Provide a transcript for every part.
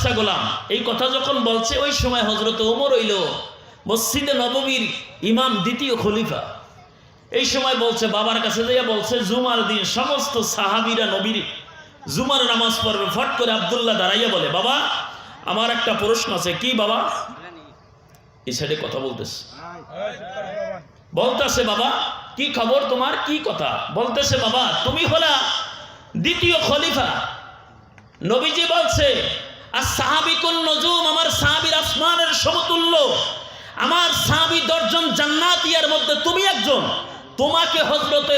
বাচ্চা গোলাম, এই কথা যখন বলছে, ওই সময় হজরত ওমর হইল মসজিদে নববীর ইমাম দ্বিতীয় খলিফা। এই সময় বলছে, বাবার কাছে যাইয়া বলছে, জুমার দিন সমস্ত সাহাবিরা নবীর জুমার নামাজ পড়বে। ফট করে আবদুল্লাহ দাঁড়াইয়া বলে, বাবা, আমার একটা প্রশ্ন আছে। কি বাবা? এই সাইডে কথা বলতেছে। বলতেছে, বাবা, কি খবর তোমার? কি কথা? বলতেছে, বাবা, তুমি হলা দ্বিতীয় খলিফা। নবীজি বলছে আর সাহাবিকুল নজুম আমার সাহাবির আসমানের সমতুল্য। আমার সাহাবি দশজন জান্নাতিয়ার মধ্যে তুমি একজন। তোমাকে হজরতে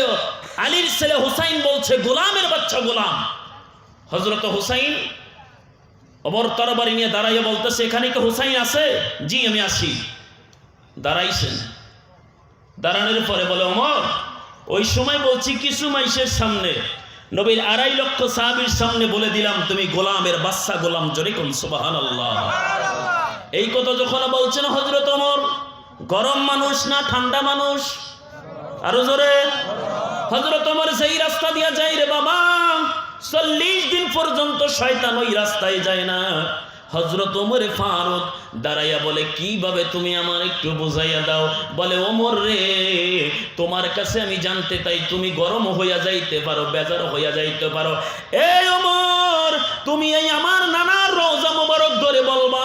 আলীর ছেলে হুসাইন বলছে, গোলামের বাচ্চা গোলাম। হজরত হুসাইন অবর তরবারি নিয়ে দাঁড়াইয়া বলতেছে, এখানে কি হুসাইন আছে? জি, আমি আসি দাঁড়াইছেন। দাঁড়ানোর পরে বলে, অমর, ওই সময় বলছি, কিছু মাইসের সামনে নবীর আড়াই লক্ষ সাহাবির সামনে বলে দিলাম তুমি গোলামের বাচ্চা গোলাম জোরে কোন সুবাহান আল্লাহ এই কথা যখন বলছেন হজরত অমর গরম মানুষ না ঠান্ডা মানুষ? আরও জোরে। হজরত অমর সেই রাস্তা দিয়া যাই রে বাবা চল্লিশ দিন পর্যন্ত শয়তান ওই রাস্তায় যায় না। হজরত ওমরে ফারুক দাঁড়াইয়া বলে কীভাবে তুমি আমার একটু বুঝাইয়া দাও? বলে, ওমর রে, তোমার কাছে আমি জানতে তাই তুমি গরম হইয়া যাইতে পারো, বেজার হইয়া যাইতে পারো। এই ওমর, তুমি এই আমার নানার রোজা মোবারক ধরে বলবা,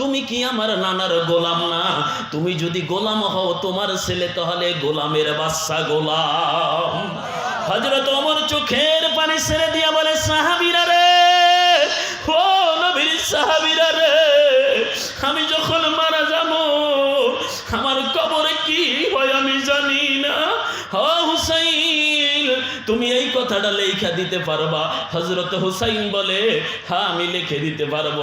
তুমি কি আমার নানার গোলাম না? তুমি যদি গোলাম হও তোমার ছেলে, তাহলে গোলামের বাচ্চা গোলাম। হজরত ওমর চোখের পানি ছেড়ে দিয়া বলে, সাহাবিরা রে সাহাবিরা রে, আমি যখন মারা যাব, আমার কবরে কি হয় আমি জানি না। হুসাইন, তুমি এই কথাটা লেখা দিতে পারবা? হজরত হুসাইন বলে হ্যাঁ আমি লিখে দিতে পারব।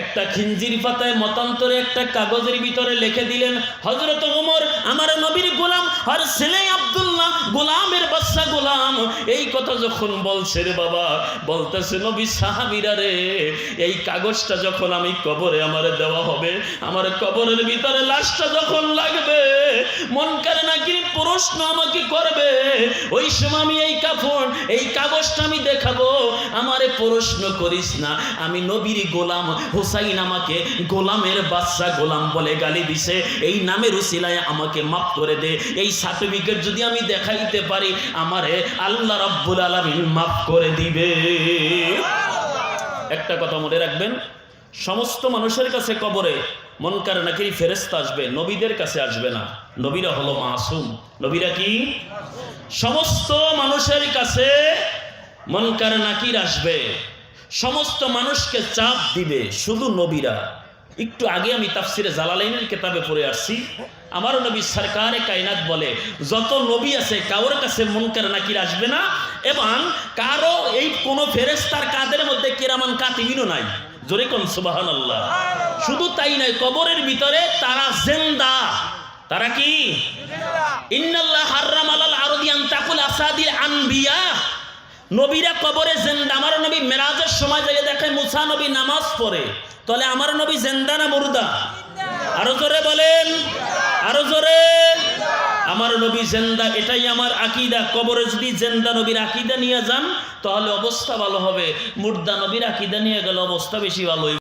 একটা খিঞ্জির পাতায় মতান্তরে একটা কাগজের ভিতরে লিখে দিলেন হজরত ওমর আমার নবীর গোলাম আর ছেলে আব্দুল্লাহ গোলামের বাচ্চা গোলাম, এই কথা যখন বলছে রে বাবা, বলতেছে, নবী সাহাবিরা রে, এই কাগজটা যখন আমি কবরে আমার দেওয়া হবে, আমার কবরের ভিতরে লাশটা যখন লাগবে প্রশ্ন আমাকে করবে। ওই সময় আমি এই কাপড় এই কাগজটা আমি দেখাবো। আমারে প্রশ্ন করিস না আমি নবীর গোলাম হুসাইন আমাকে গোলামের বাচ্চা গোলাম বলে গালি দিছে। এই নামের উসিলায় আমাকে মাফ করে দে। এই সার্টিফিকেট যদি আমি দেখাইতে পারি আমারে আল্লাহ রাব্বুল আলামিন মাফ করে দিবে। একটা কথা মনে রাখবেন সমস্ত মানুষের কাছে কবরে মনকার নাকি ফেরেস্তা আসবে, নবীদের কাছে আসবে না। নবীরা হলো মাসুম। নবীরা কি? সমস্ত মানুষের কাছে মনকার নাকির আসবে। সমস্ত মানুষকে চাপ দিবে, শুধু নবীরা। একটু আগে আমি তাফসিরে জালালাইনের কেতাবে পড়ে আসছি। আমারও নবী সরকারে কায়নাত বলে, যত নবী আছে, কারোর কাছে মনকার নাকির আসবে না। এবং কারও এই কোন ফেরেস্তার কাদের মধ্যে কেরামান কাতিবিনও নাই। জোরে কোন সুবাহান আল্লাহ শুধু তাই নয়, কবরের ভিতরে তারা জেন্দা। তারা কি? ইন্নাল্লাহ হাররাম আলাল আরদিয়ান তাকুল আসাদির আনবিয়া। নবীরা কবরে জেন্দা। আমার নবী মেরাজের সময় থেকে দেখে মুসা নবী নামাজ পড়ে। তাহলে আমার নবী জেন্দা না মুর্দা? আরও জোরে বলেন। আরও জোরে। আমার নবী জেন্দা, এটাই আমার আকিদা কবরে যদি জেন্দা নবীর আকিদা নিয়ে যান, তাহলে অবস্থা ভালো হবে মুর্দা নবীর আকিদা নিয়ে গেলে অবস্থা বেশি ভালো।